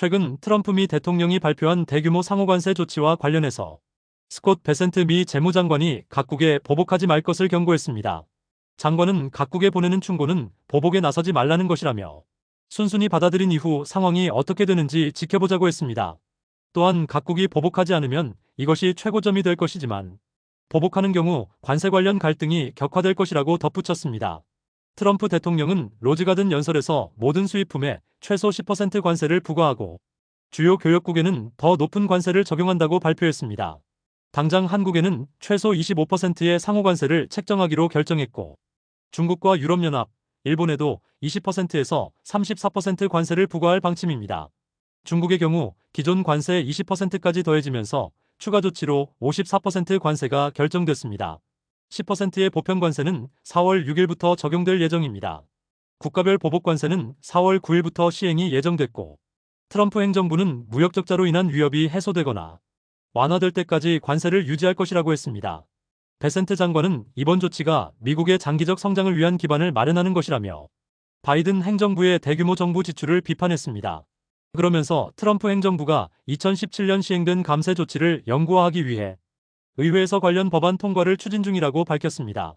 최근 트럼프 미 대통령이 발표한 대규모 상호관세 조치와 관련해서 스콧 베센트 미 재무장관이 각국에 보복하지 말 것을 경고했습니다. 장관은 각국에 보내는 충고는 보복에 나서지 말라는 것이라며 순순히 받아들인 이후 상황이 어떻게 되는지 지켜보자고 했습니다. 또한 각국이 보복하지 않으면 이것이 최고점이 될 것이지만 보복하는 경우 관세 관련 갈등이 격화될 것이라고 덧붙였습니다. 트럼프 대통령은 로즈가든 연설에서 모든 수입품에 최소 10% 관세를 부과하고 주요 교역국에는 더 높은 관세를 적용한다고 발표했습니다. 당장 한국에는 최소 25%의 상호 관세를 책정하기로 결정했고 중국과 유럽연합, 일본에도 20%에서 34% 관세를 부과할 방침입니다. 중국의 경우 기존 관세 20%까지 더해지면서 추가 조치로 54% 관세가 결정됐습니다. 10%의 보편 관세는 4월 6일부터 적용될 예정입니다. 국가별 보복 관세는 4월 9일부터 시행이 예정됐고 트럼프 행정부는 무역 적자로 인한 위협이 해소되거나 완화될 때까지 관세를 유지할 것이라고 했습니다. 베센트 장관은 이번 조치가 미국의 장기적 성장을 위한 기반을 마련하는 것이라며 바이든 행정부의 대규모 정부 지출을 비판했습니다. 그러면서 트럼프 행정부가 2017년 시행된 감세 조치를 영구화하기 위해 의회에서 관련 법안 통과를 추진 중이라고 밝혔습니다.